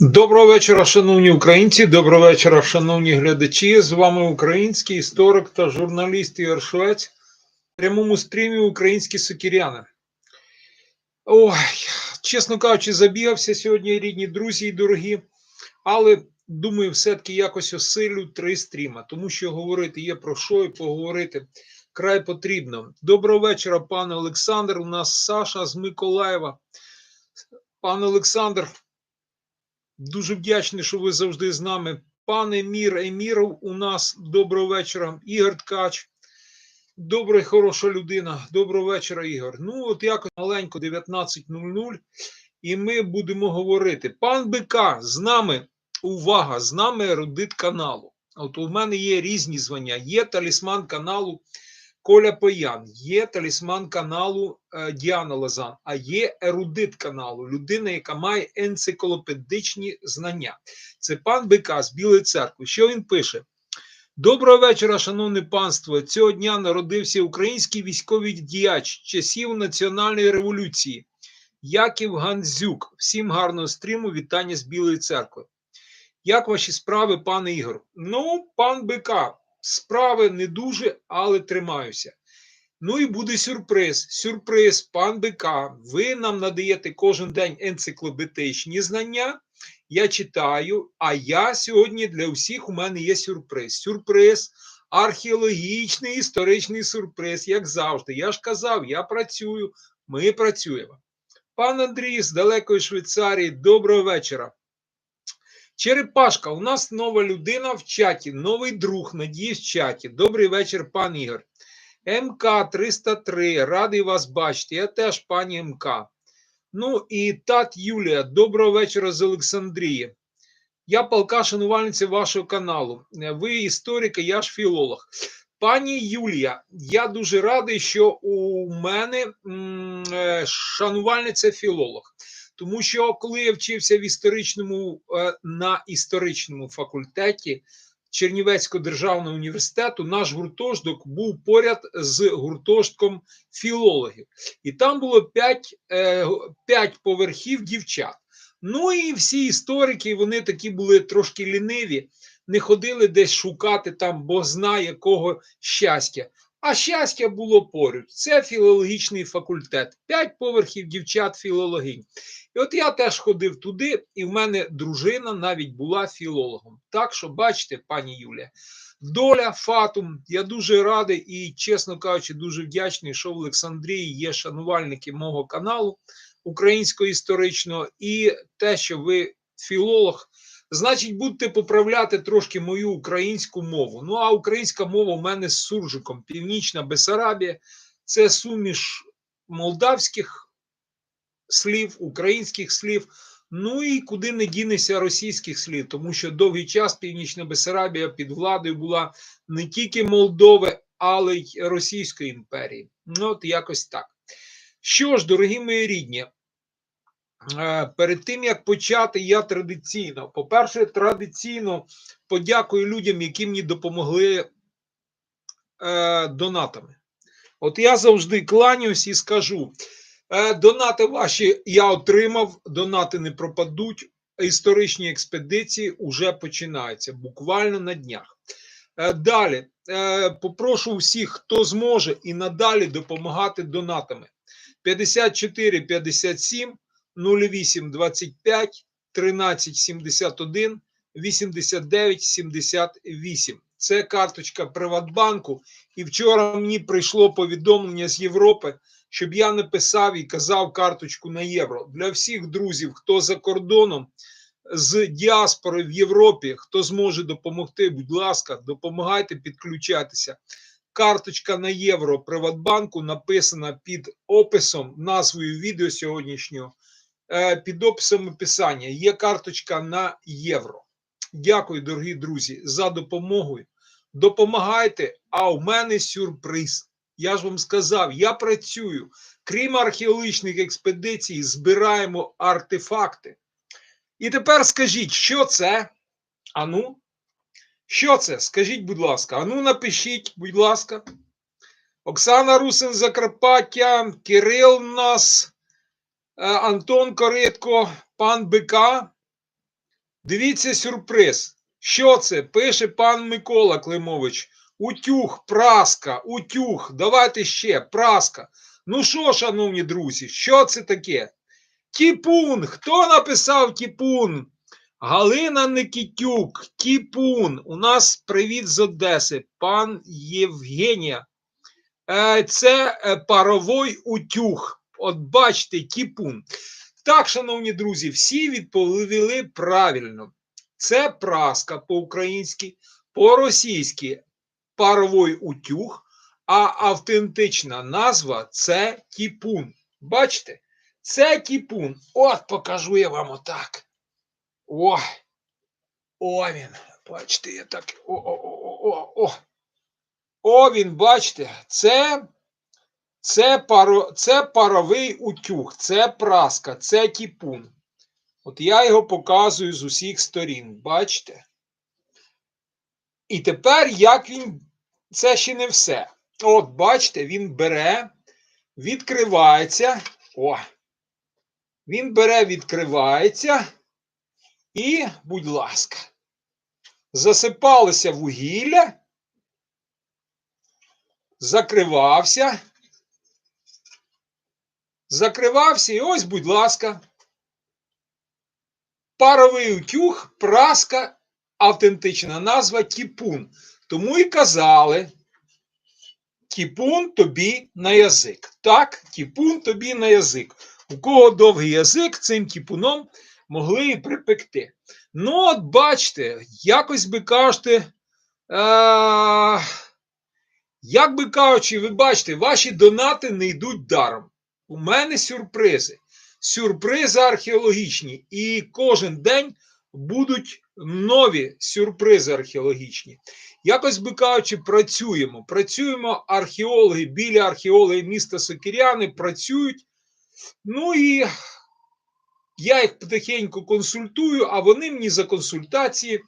Доброго вечора, шановні українці. Доброго вечора, шановні глядачі. З вами український історик та журналіст Ігор Швець. В прямому стрімі українські сокіряни. Ой, чесно кажучи, забігався сьогодні, рідні друзі і дорогі. Але думаю, все-таки якось осилю три стріма, тому що говорити є про що і поговорити край потрібно. Доброго вечора, пане Олександр. У нас Саша з Миколаєва. Пане Олександр, Дуже вдячний, що ви завжди з нами. Пане Мір Еміров, у нас доброго вечора. Ігор Ткач. Добра хороша людина. Доброго вечора, Ігор. Ну, от якось маленько 19.00, і ми будемо говорити. Пан БК, з нами, увага, з нами ерудит каналу. От у мене є різні звання. Є талісман каналу Коля Поян, є талісман каналу е, Діана Лазан, а є ерудит каналу, людина, яка має енциклопедичні знання. Це пан Бика з Білої церкви. Що він пише? Доброго вечора, шановне панство. Цього дня народився український військовий діяч часів національної революції. Яків Гандзюк. Всім гарного стріму. Вітання з Білої церкви. Як ваші справи, пане Ігор? Ну, пан Бика, справи не дуже, але тримаюся. Ну і буде сюрприз. Сюрприз, пан Бика. Ви нам надаєте кожен день енциклопедичні знання. Я читаю, а я сьогодні для всіх у мене є сюрприз. Сюрприз, археологічний, історичний сюрприз, як завжди. Я ж казав, я працюю, ми працюємо. Пан Андрій з далекої Швейцарії, доброго вечора. Черепашка, у нас нова людина в чаті, новий друг, надіюсь, в чаті. Добрий вечір, пан Ігор. МК 303, радий вас бачити. Я теж пані МК. Ну і тат Юлія, доброго вечора з Олександрії. Я палка шанувальниця вашого каналу. Ви історик, я ж філолог. Пані Юлія, я дуже радий, що у мене е, шанувальниця філолог. Тому що коли я вчився в історичному е, на історичному факультеті Чернівецького державного університету, наш гуртожиток був поряд з гуртожитком філологів, і там було п'ять е, п'ять поверхів дівчат. Ну і всі історики, вони такі були трошки ліниві, не ходили десь шукати там, бо знає кого щастя. А щастя було поруч. Це філологічний факультет. П'ять поверхів дівчат філологинь. І от я теж ходив туди, і в мене дружина навіть була філологом. Так що, бачите, пані Юля, доля фатум. Я дуже радий і, чесно кажучи, дуже вдячний, що в Олександрії є шанувальники мого каналу українського історичного, і те, що ви філолог. Значить, будете поправляти трошки мою українську мову. Ну, а українська мова в мене з суржиком. Північна Бесарабія це суміш молдавських слів, українських слів. Ну і куди не дінеться російських слів, тому що довгий час Північна Бесарабія під владою була не тільки Молдови, але й Російської імперії. Ну, от якось так. Що ж, дорогі мої рідні, Е, перед тим як почати, я традиційно, по-перше, традиційно подякую людям, які мені допомогли е, донатами. От я завжди кланяюсь і скажу: донати ваші я отримав, донати не пропадуть. Історичні експедиції вже починаються буквально на днях. Е, далі е, попрошу всіх, хто зможе і надалі допомагати донатами. 54 57 08 25 13 71 89 78. Це карточка Приватбанку. І вчора мені прийшло повідомлення з Європи, щоб я написав і казав карточку на євро. Для всіх друзів, хто за кордоном з діаспори в Європі, хто зможе допомогти, будь ласка, допомагайте підключатися. Карточка на євро Приватбанку написана під описом, назвою відео сьогоднішнього. Е, під описом описання є карточка на євро. Дякую, дорогі друзі, за допомогу. Допомагайте, а у мене сюрприз. Я ж вам сказав, я працюю. Крім археологічних експедицій, збираємо артефакти. І тепер скажіть, що це? Ану, що це? Скажіть, будь ласка, ану, напишіть, будь ласка. Оксана Русин Закарпаття, Кирил нас. Антон Коритко, пан Бика. Дивіться сюрприз. Що це? Пише пан Микола Климович. Утюг, праска, утюг. Давайте ще, праска. Ну що, шановні друзі, що це таке? Тіпун. Хто написав Тіпун? Галина Никітюк, Тіпун. У нас привіт з Одеси, пан Євгенія. Е, Це е, паровий утюг. От бачите, Тіпун. Так, шановні друзі, всі відповіли правильно. Це праска по-українськи, по-російськи паровий утюг, а автентична назва це тіпун. Бачите? Це тіпун. От покажу я вам отак. О! О, він. Бачите, я так. О-о-о-о-о. О, він, бачите, це це, паро, це паровий утюг, це праска, це тіпун. От я його показую з усіх сторін, бачите? І тепер, як він, це ще не все. От, бачите, він бере, відкривається. О! Він бере, відкривається. І, будь ласка, засипалося вугілля, закривався. Закривався і ось, будь ласка, паровий утюг, праска, автентична назва тіпун. Тому і казали, тіпун тобі на язик. Так, тіпун тобі на язик. У кого довгий язик, цим тіпуном могли і припекти. Ну, от бачите, якось би кажете, е- як би кажучи, ви бачите, ваші донати не йдуть даром. У мене сюрпризи. Сюрпризи археологічні. І кожен день будуть нові сюрпризи археологічні. Якось би кажучи, працюємо. Працюємо археологи, біля археологи міста Сокиряни працюють. Ну і я їх потихеньку консультую, а вони мені за консультації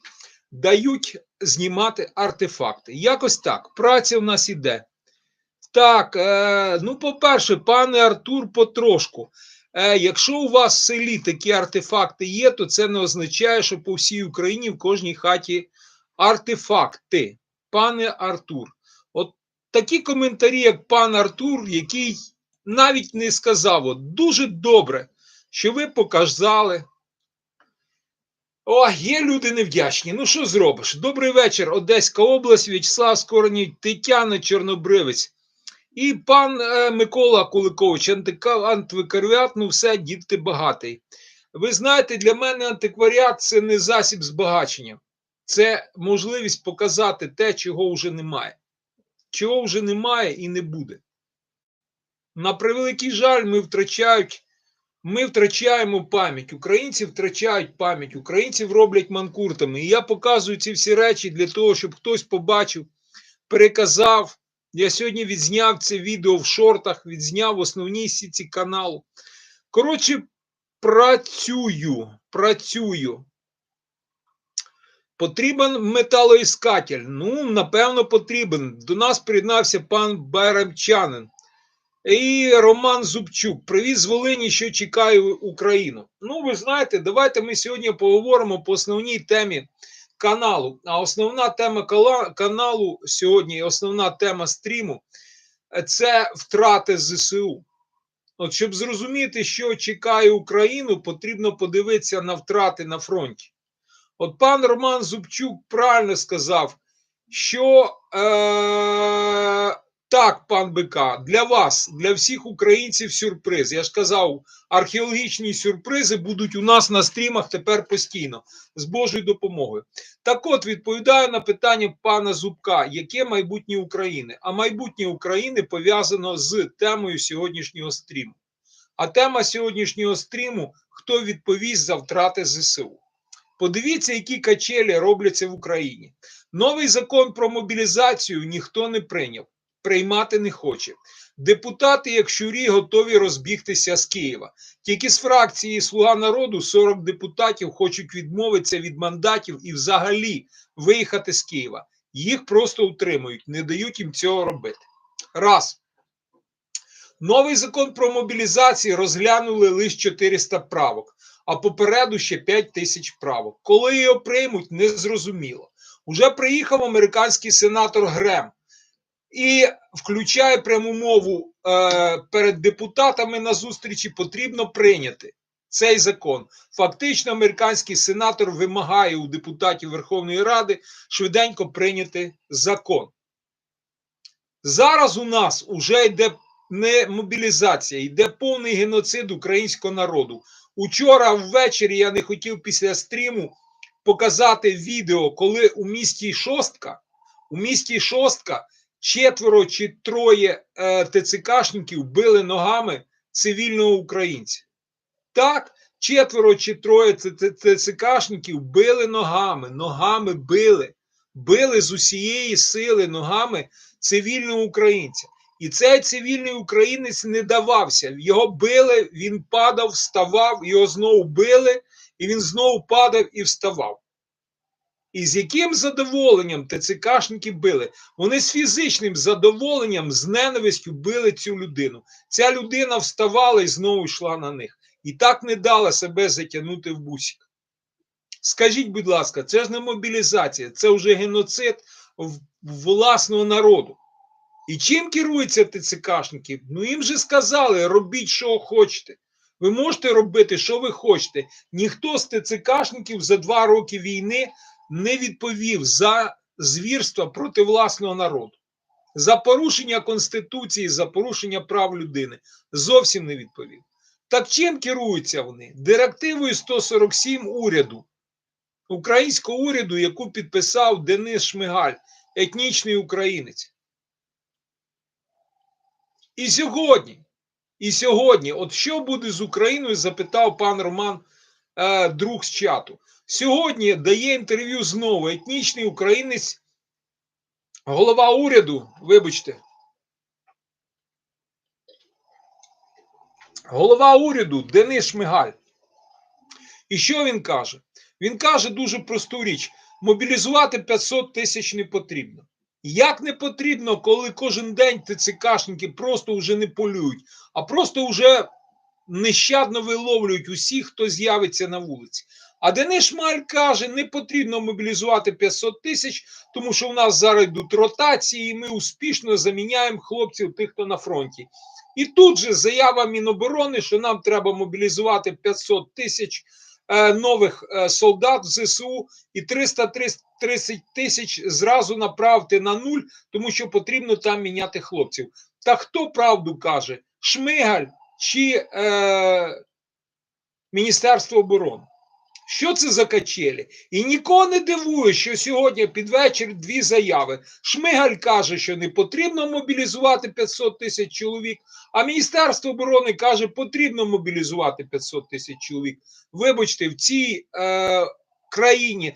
дають знімати артефакти. Якось так. Праця в нас іде. Так, е, ну, по-перше, пане Артур, потрошку. Е, Якщо у вас в селі такі артефакти є, то це не означає, що по всій Україні в кожній хаті артефакти. Пане Артур. От такі коментарі, як пан Артур, який навіть не сказав, от дуже добре, що ви показали. О, є люди невдячні. Ну, що зробиш? Добрий вечір, Одеська область, В'ячеслав Скореній, Тетяна Чорнобривець. І пан е, Микола Куликович, антикваріат, ну все, дід ти багатий. Ви знаєте, для мене антикваріат це не засіб збагачення, це можливість показати те, чого вже немає. Чого вже немає і не буде. На превеликий жаль, ми втрачають, ми втрачаємо пам'ять. Українці втрачають пам'ять, українців роблять манкуртами. І я показую ці всі речі для того, щоб хтось побачив, переказав. Я сьогодні відзняв це відео в шортах, відзняв основній сіті каналу. Коротше, працюю, працюю. Потрібен металоіскатель. Ну, напевно, потрібен. До нас приєднався пан Беремчанин. І Роман Зубчук. Привіт з Волині, що чекає Україну. Ну, ви знаєте, давайте ми сьогодні поговоримо по основній темі каналу. А основна тема каналу сьогодні, основна тема стріму це втрати ЗСУ. От щоб зрозуміти, що чекає Україну, потрібно подивитися на втрати на фронті. От пан Роман Зубчук правильно сказав, що е, так, пан БК, для вас, для всіх українців сюрприз. Я ж казав, археологічні сюрпризи будуть у нас на стрімах тепер постійно з Божою допомогою. Так от відповідаю на питання пана Зубка, яке майбутнє України? А майбутнє України пов'язано з темою сьогоднішнього стріму. А тема сьогоднішнього стріму: хто відповість за втрати ЗСУ? Подивіться, які качелі робляться в Україні. Новий закон про мобілізацію ніхто не прийняв приймати не хоче. Депутати, як щурі, готові розбігтися з Києва. Тільки з фракції Слуга народу 40 депутатів хочуть відмовитися від мандатів і взагалі виїхати з Києва. Їх просто утримують, не дають їм цього робити. Раз. Новий закон про мобілізацію розглянули лише 400 правок. а попереду ще 5 тисяч правок. Коли його приймуть, незрозуміло. Уже приїхав американський сенатор Грем і включає пряму мову е, перед депутатами на зустрічі. Потрібно прийняти цей закон. Фактично, американський сенатор вимагає у депутатів Верховної Ради швиденько прийняти закон. Зараз у нас вже йде не мобілізація, йде повний геноцид українського народу. Учора ввечері я не хотів після стріму показати відео, коли у місті Шостка, у місті Шостка четверо чи троє е, ТЦКшників били ногами цивільного українця. Так, четверо чи троє ТЦКшників били ногами, ногами били, били з усієї сили ногами цивільного українця. І цей цивільний українець не давався. Його били, він падав, вставав, його знову били, і він знову падав і вставав. І з яким задоволенням ТЦКшники били? Вони з фізичним задоволенням, з ненавистю били цю людину. Ця людина вставала і знову йшла на них. І так не дала себе затягнути в бусик. Скажіть, будь ласка, це ж не мобілізація, це вже геноцид власного народу. І чим керуються ТЦКшники? Ну їм же сказали, робіть, що хочете. Ви можете робити, що ви хочете. Ніхто з ТЦКшників за два роки війни не відповів за звірства проти власного народу, за порушення Конституції, за порушення прав людини. Зовсім не відповів. Так чим керуються вони? Директивою 147 уряду, українського уряду, яку підписав Денис Шмигаль, етнічний українець. І сьогодні, і сьогодні, от що буде з Україною, запитав пан Роман, е, друг з чату. Сьогодні дає інтерв'ю знову етнічний українець, голова уряду, вибачте, голова уряду Денис Шмигаль. І що він каже? Він каже дуже просту річ: мобілізувати 500 тисяч не потрібно. Як не потрібно, коли кожен день ТЦКшники просто вже не полюють, а просто вже нещадно виловлюють усіх, хто з'явиться на вулиці. А Денис Шмаль каже, не потрібно мобілізувати 500 тисяч, тому що в нас зараз йдуть ротації, і ми успішно заміняємо хлопців тих, хто на фронті. І тут же заява Міноборони, що нам треба мобілізувати 500 тисяч е, нових е, солдат в ЗСУ і 330 тисяч зразу направити на нуль, тому що потрібно там міняти хлопців. Та хто правду каже? Шмигаль чи е, Міністерство оборони? Що це за качелі? І нікого не дивує, що сьогодні під вечір дві заяви. Шмигаль каже, що не потрібно мобілізувати 500 тисяч чоловік, а Міністерство оборони каже, потрібно мобілізувати 500 тисяч чоловік. Вибачте, в цій е, країні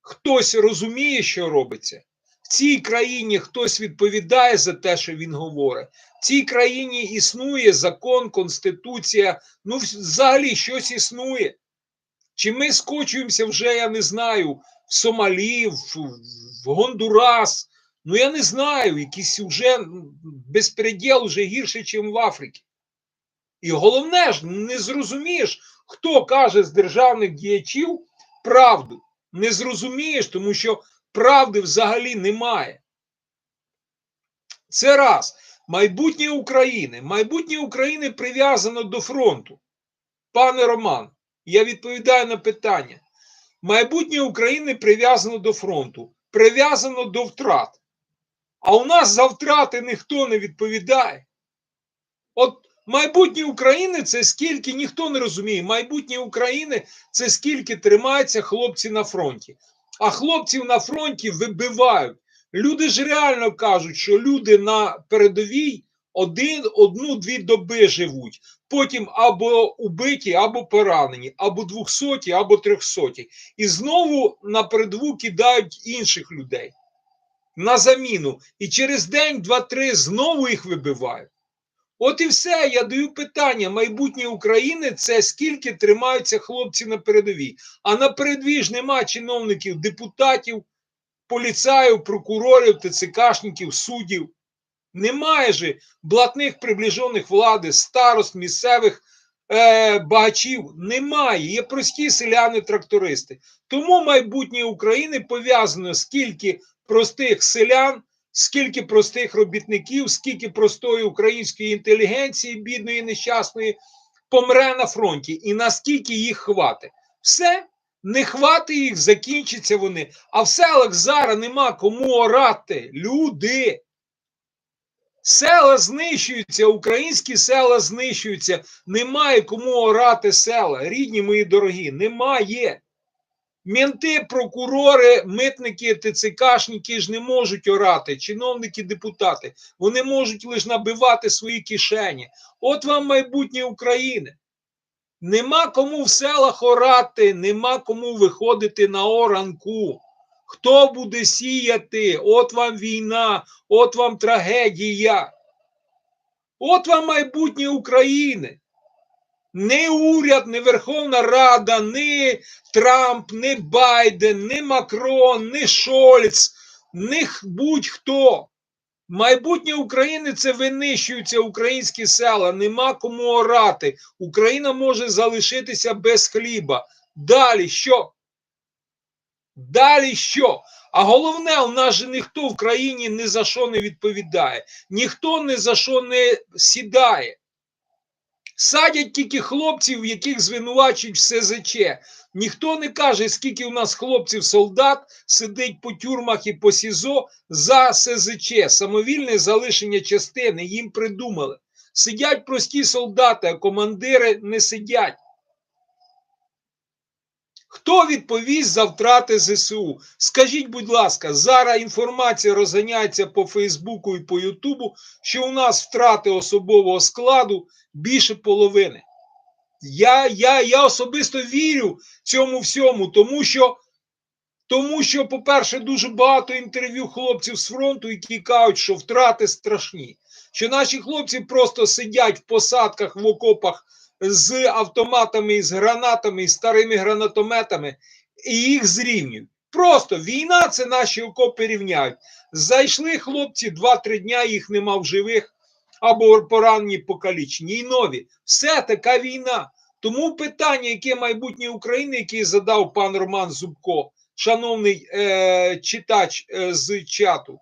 хтось розуміє, що робиться. В цій країні хтось відповідає за те, що він говорить. В цій країні існує закон, конституція. Ну, взагалі щось існує. Чи ми скочуємося вже, я не знаю, в Сомалі, в, в Гондурас. Ну, я не знаю, якийсь вже безпреділ вже гірше, ніж в Африці. І головне ж, не зрозумієш, хто каже з державних діячів правду. Не зрозумієш, тому що правди взагалі немає. Це раз. Майбутнє України. Майбутнє України прив'язано до фронту. Пане Роман. Я відповідаю на питання. Майбутнє України прив'язано до фронту, прив'язано до втрат. А у нас за втрати ніхто не відповідає. От майбутнє України це скільки ніхто не розуміє. Майбутнє України це скільки тримаються хлопці на фронті. А хлопців на фронті вибивають. Люди ж реально кажуть, що люди на передовій один, одну-дві доби живуть потім або убиті, або поранені, або двохсоті, або трьохсоті. І знову на передову кидають інших людей на заміну. І через день, два-три знову їх вибивають. От і все. Я даю питання: майбутнє України це скільки тримаються хлопці на передовій. А на передовій ж нема чиновників, депутатів, поліцаїв, прокурорів, ТЦКшників, суддів. Немає же блатних приближених влади, старост, місцевих е, багачів немає. Є прості селяни-трактористи. Тому майбутнє України пов'язано скільки простих селян, скільки простих робітників, скільки простої української інтелігенції, бідної, нещасної, помре на фронті, і наскільки їх хватить. Все. Не хватить їх, закінчаться вони. А в селах зараз нема кому орати. Люди. Села знищуються, українські села знищуються. Немає кому орати села. Рідні мої дорогі, немає. Мінти, прокурори, митники, ТЦКшники ж не можуть орати, чиновники, депутати. Вони можуть лише набивати свої кишені. От вам майбутнє України. Нема кому в селах орати, нема кому виходити на оранку. Хто буде сіяти? От вам війна, от вам трагедія. От вам майбутнє України. Не уряд, не Верховна Рада, не Трамп, не Байден, не Макрон, не Шольц, не будь-хто. Майбутнє України це винищуються українські села, нема кому орати. Україна може залишитися без хліба. Далі що? Далі що? А головне, у нас же ніхто в країні ні за що не відповідає, ніхто ні за що не сідає. Садять тільки хлопців, яких звинувачують в СЗЧ. Ніхто не каже, скільки у нас хлопців-солдат сидить по тюрмах і по СІЗО за СЗЧ, самовільне залишення частини, їм придумали. Сидять прості солдати, а командири не сидять. Хто відповість за втрати ЗСУ? Скажіть, будь ласка, зараз інформація розганяється по Фейсбуку і по Ютубу, що у нас втрати особового складу більше половини. Я я, я особисто вірю цьому всьому, тому що, тому що, по-перше, дуже багато інтерв'ю хлопців з фронту, які кажуть, що втрати страшні. Що наші хлопці просто сидять в посадках в окопах з автоматами, з гранатами, і старими гранатометами, і їх зрівнюють. Просто війна це наші окопи рівняють. Зайшли хлопці, 2-3 дня їх нема в живих або поранені покалічені, і нові. Все така війна. Тому питання, яке майбутнє України, яке задав пан Роман Зубко, шановний е, читач е, з чату,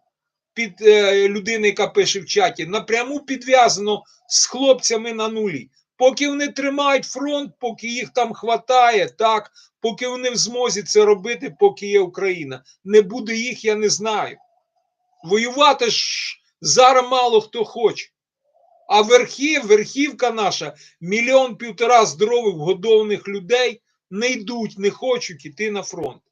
під е, людини, яка пише в чаті, напряму підв'язано з хлопцями на нулі. Поки вони тримають фронт, поки їх там хватає, так, поки вони в змозі це робити, поки є Україна. Не буде їх, я не знаю. Воювати ж зараз мало хто хоче. А верхів, верхівка наша, мільйон півтора здорових годованих людей не йдуть, не хочуть йти на фронт.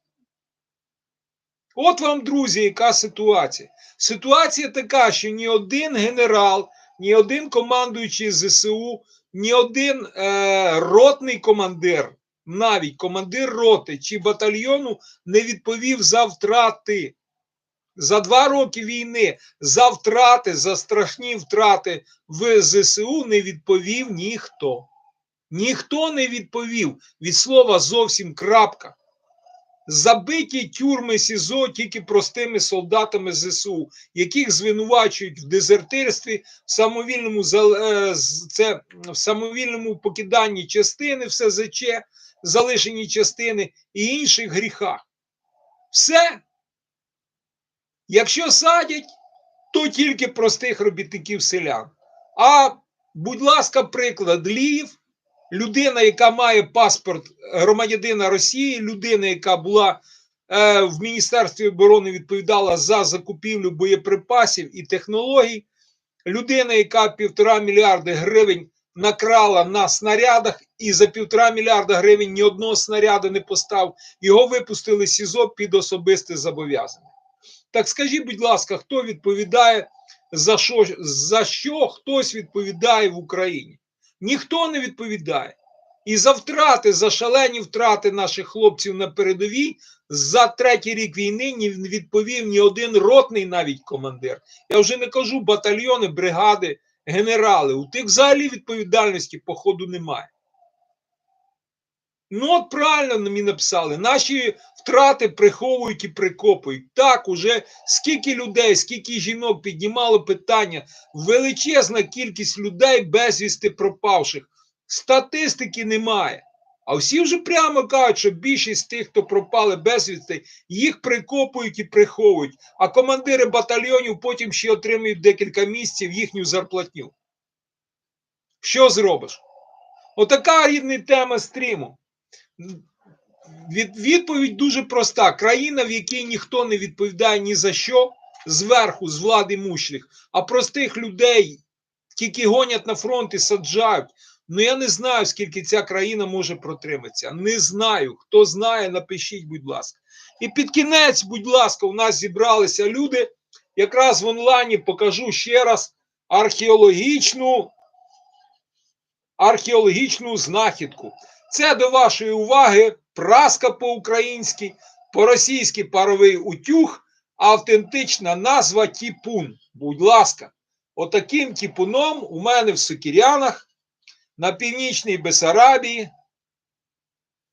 От вам, друзі, яка ситуація. Ситуація така, що ні один генерал, ні один командуючий ЗСУ, ні один е, ротний командир, навіть командир роти чи батальйону не відповів за втрати. За два роки війни за втрати, за страшні втрати в ЗСУ не відповів ніхто. Ніхто не відповів від слова зовсім крапка. Забиті тюрми СІЗО тільки простими солдатами ЗСУ, яких звинувачують в дезертирстві, в самовільному це, в самовільному покиданні частини, в СЗЧ, залишені частини і інших гріхах. Все. Якщо садять, то тільки простих робітників селян. А, будь ласка, приклад Львів, людина, яка має паспорт громадянина Росії, людина, яка була е, в Міністерстві оборони, відповідала за закупівлю боєприпасів і технологій, людина, яка півтора мільярди гривень накрала на снарядах, і за півтора мільярда гривень ні одного снаряду не постав, його випустили СІЗО під особисте зобов'язання. Так скажіть, будь ласка, хто відповідає за що, за що хтось відповідає в Україні? Ніхто не відповідає. І за втрати, за шалені втрати наших хлопців на передовій за третій рік війни не відповів ні один ротний навіть командир. Я вже не кажу батальйони, бригади, генерали. У тих взагалі відповідальності, походу, немає. Ну, от правильно мені написали, наші втрати приховують і прикопують. Так, уже скільки людей, скільки жінок піднімало питання, величезна кількість людей безвісти пропавших. Статистики немає. А всі вже прямо кажуть, що більшість тих, хто пропали безвісти, їх прикопують і приховують. А командири батальйонів потім ще отримують декілька місяців їхню зарплатню. Що зробиш? Отака рідна тема стріму. Від, відповідь дуже проста: країна, в якій ніхто не відповідає ні за що, зверху, з влади мущих, а простих людей тільки гонять на фронт і саджають. Ну я не знаю, скільки ця країна може протриматися. Не знаю. Хто знає, напишіть, будь ласка. І під кінець, будь ласка, у нас зібралися люди. Якраз в онлайні покажу ще раз археологічну, археологічну знахідку. Це до вашої уваги праска по-українськи, по-російськи паровий утюг, автентична назва тіпун. Будь ласка, отаким тіпуном у мене в Сокірянах на північній Бесарабії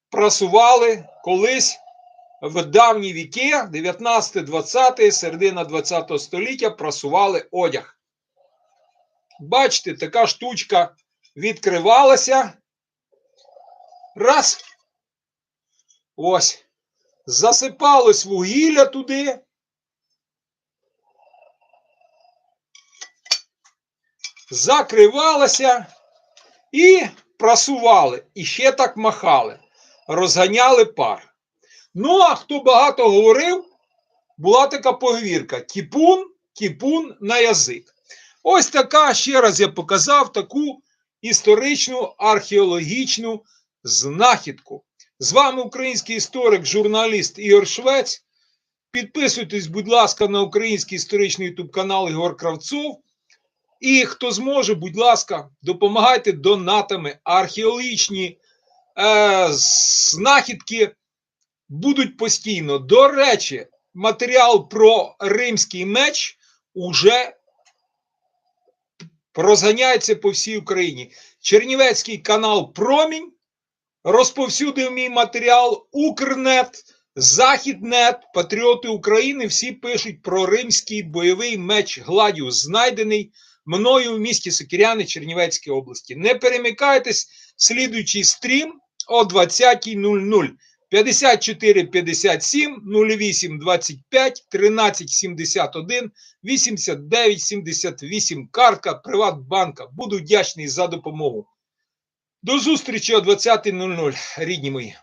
прасували колись в давні віки, 19-20, середина 20 століття, прасували одяг. Бачите, така штучка відкривалася. Раз. Ось. Засипалось вугілля туди. Закривалося і прасували. І ще так махали. Розганяли пар. Ну, а хто багато говорив, була така поговірка: кіпун, кіпун на язик. Ось така, ще раз я показав таку історичну археологічну знахідку. З вами український історик, журналіст Ігор Швець. Підписуйтесь, будь ласка, на український історичний ютуб канал Ігор Кравцов. І хто зможе, будь ласка, допомагайте донатами. Археологічні е, знахідки будуть постійно. До речі, матеріал про римський меч уже розганяється по всій Україні. Чернівецький канал Промінь розповсюдив мій матеріал Укрнет, Західнет, Патріоти України. Всі пишуть про римський бойовий меч Гладіус, знайдений мною в місті Сокіряни Чернівецької області. Не перемикайтесь, слідуючий стрім о 20.00. 54 57 08 25 13 71 89 78 картка Приватбанка. Буду вдячний за допомогу. До зустрічі о 20.00, рідні мої.